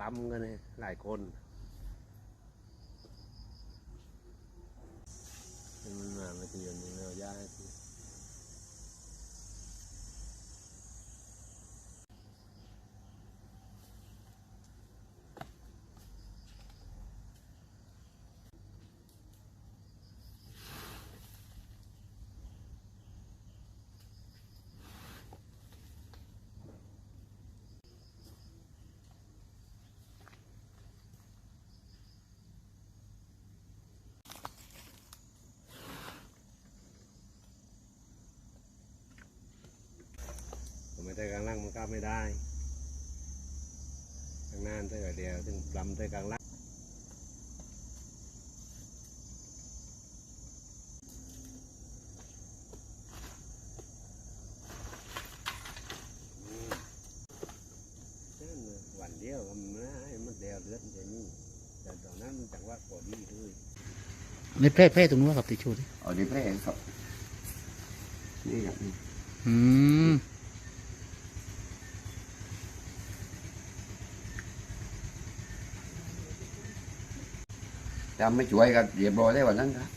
ล้ำกันเลยหลายคนมาไม่ตีอย่างนี้เราย้ายที ผมไม่ได้กลางล่างมันก็ไม่ได้ข้างหน้าได้แต่เดียวถึงปล้ำได้กลางล่างนั่นน่ะวันเดียวก็มันไม่ให้มันเดียวเลือดมันจะนี่แต่ตอนนั้นมันจังหวะพอดีด้วยในแพร่แพร่ตรงนู้นกับติดชูดิ ở đây phải sợ đi gặp đi อืม ทำไม่ช่วยกันเรียบร้อยได้วันนั้นครับ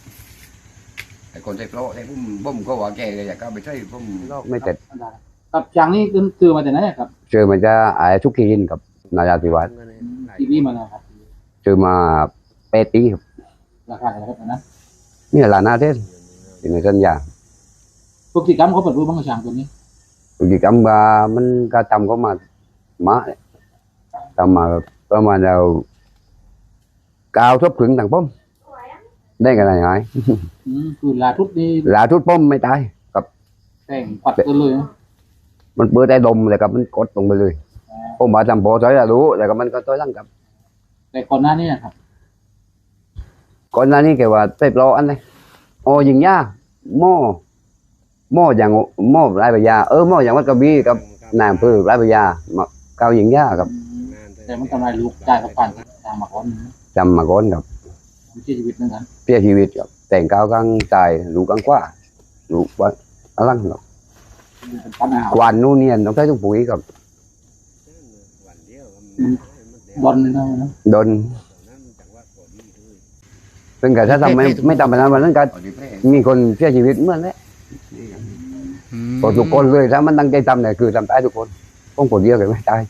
แต่คนใส่โปรไอ้ผมผมก็ว่าแกเลยอยากก็ไปใช้ผมไม่เต็ดครับช้างนี่คือซื้อมาจากไหนครับเจอมันจะไอ้ทุกทีนกับนายาธิวัฒน์กันเลยหลายที่นี่มาแล้วครับเจอมาเปดปีครับราคาเท่าไหร่ครับอันนั้นนี่หลานนาเทศอยู่ในสัญญาพฤติกรรมเขาเปิดรูปบ้างกับช้างตัวนี้พฤติกรรมว่ามันก็ทำเขามามาทำมาประมาณเรา กาวทุบถึงต่างป้อมได้กันไหนไงอืมคือลาทุบนี่ลาทุบป้อมไม่ตายแต่งปัดกันเลยนะมันเปิดได้ดมเลยกับมันกดลงไปเลยผมมาจำโพอใช้จะรู้แต่ก็มันก็ตัวตั้งกับแต่ก่อนหน้านี้ครับก่อนหน้านี้แกว่าเต็บรออันไหนโอ้ยิงยากหม้อหม้ออย่างหม้อไรปยาเออหม้ออย่างวัดกระบี่กับนายอำเภอไรปยามาเกายิงยากกับ แต่มันทำลายลูกจ่ายกับปันตามมาก่อน จำมาก่อนกับวิถีชีวิตนั่นกันเสียชีวิตกับแต่งกาวกลางใจลูกกลางกว่าลูกว่าอะไรกับเป็นปัญหากวานนู่นเนี่ยต้องใช้ทุกปุ๋ยกับวันเดียวก็มันให้มันเดียวบอลนี่นะนะโดนตอนนั้นมันจังหวะพอดีด้วยซึ่งแต่ถ้าทำไม่ไม่ทำแบบนั้นวันนั้นก็มีคนเสียชีวิตเหมื่อนแหละอืมพอทุกคนเลยถ้ามันตั้งใจทำเนี่ยคือทำตายทุกคนต้องคนเดียวกันไม่ตาย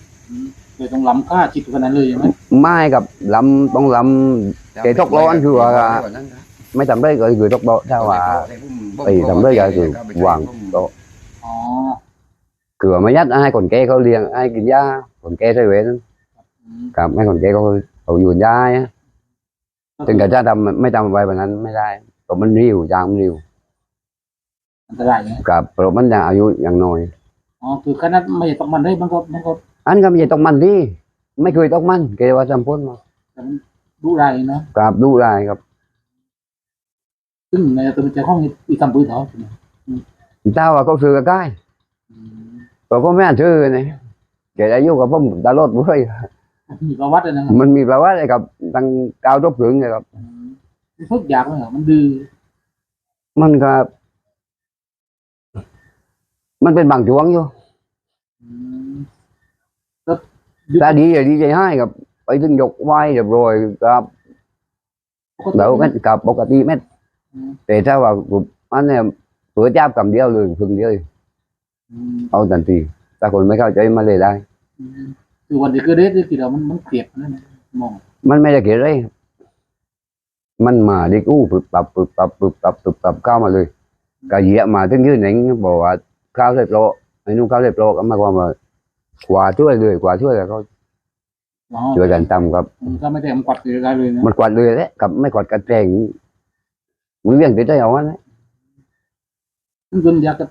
เลยต้องล้ำค่าชิดขนาดนั้นเลยใช่ไหมไม่กับลำต้องลำ Cái thuốc lỗ ăn thừa là- ไม่ทำได้ก็คือตกโดถ้าว่าตีทำได้ก็คือวางโตะอ๋อคือไม่ยัดให้คนแก่เขาเลี้ยงให้กินยาคนแก่ใช้เวรอืมกับให้คนแก่เขาเขาอยู่ยาเนี่ยถึงกับจะทำไม่ทำไว้แบบนั้นไม่ได้เพราะมันริ้วยางมันริ้วอันตรายนะกับเพราะมันยังอายุยังน้อยอ๋อคือขนาดไม่ต้องมันได้มันก็มันก็ อันก็ไม่ใช่ต้องมันที่ไม่เคยต้องมันเกว่าจำพ้นมาแต่มันรู้ไรนะกับดูได้ครับ ซึ่งในตัวมันจะห้องอีกคำปืนเถอะถ้าว่าเขาซื้อก็ได้อืมแต่ก็ไม่อ่านชื่อนี่เกอายุกับผมตลอดเว้ยมีประวัติเลยนะครับมันมีประวัติอะไรกับตั้งกาวทบถึงเลยครับอืมมันทุกอย่างเลยเหรอมันดื้อมันก็มันเป็นบางช่วงอยู่ อืมถ้าดีจะดีใจให้กับ ไปถึงยกไหวเรียบร้อยกับเดี๋ยวกันกับปกติแม่อืมแต่ถ้าว่าอันเนี่ยเปิดจับ cầm เดียวเลยพึ่งเดียวอืมเอาทันทีถ้าคนไม่เข้าใจมาเลยได้อืมคือวันที่เกิดเหตุที่เรามันมันเกลียดนั่นน่ะมอง มันไม่ได้เกี่ยวอะไรมันมาดิกู้ปึบปับปึบปับปึบปับปึบปับเข้ามาเลยก็เหยียบมาถึงยืนหนิงบอกว่าข้าวใส่โปรไอ้นุ่งข้าวใส่โปรก็หมายความว่า กว่าช่วยเลยกว่าช่วยแล้วก็อ๋อช่วยกันทำครับอืมถ้าไม่แต่มันกวัดเลยได้เลยนะมันกวาดเลยแหละกับไม่กวาดกระแจงมันเรื่องติดใจเอาวะนะซึ่งจนอยากจะ